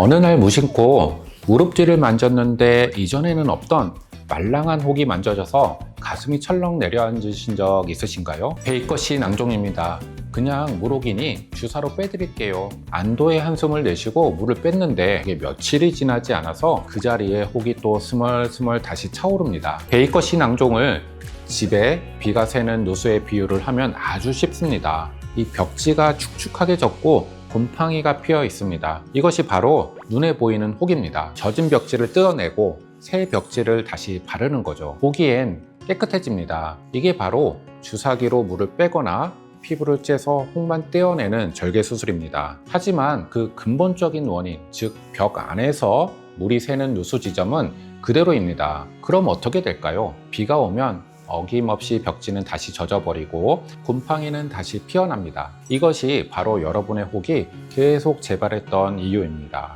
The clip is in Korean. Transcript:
어느 날 무심코 무릎 뒤를 만졌는데 이전에는 없던 말랑한 혹이 만져져서 가슴이 철렁 내려앉으신 적 있으신가요? 베이커시 낭종입니다. 그냥 물혹이니 주사로 빼드릴게요. 안도의 한숨을 내쉬고 물을 뺐는데 이게 며칠이 지나지 않아서 그 자리에 혹이 또 스멀스멀 다시 차오릅니다. 베이커시 낭종을 집에 비가 새는 누수에 비유를 하면 아주 쉽습니다. 이 벽지가 축축하게 졌고 곰팡이가 피어 있습니다. 이것이 바로 눈에 보이는 혹입니다. 젖은 벽지를 뜯어내고 새 벽지를 다시 바르는 거죠. 보기엔 깨끗해집니다. 이게 바로 주사기로 물을 빼거나 피부를 째서 혹만 떼어내는 절개 수술입니다. 하지만 그 근본적인 원인, 즉 벽 안에서 물이 새는 누수 지점은 그대로입니다. 그럼 어떻게 될까요? 비가 오면 어김없이 벽지는 다시 젖어버리고 곰팡이는 다시 피어납니다. 이것이 바로 여러분의 혹이 계속 재발했던 이유입니다.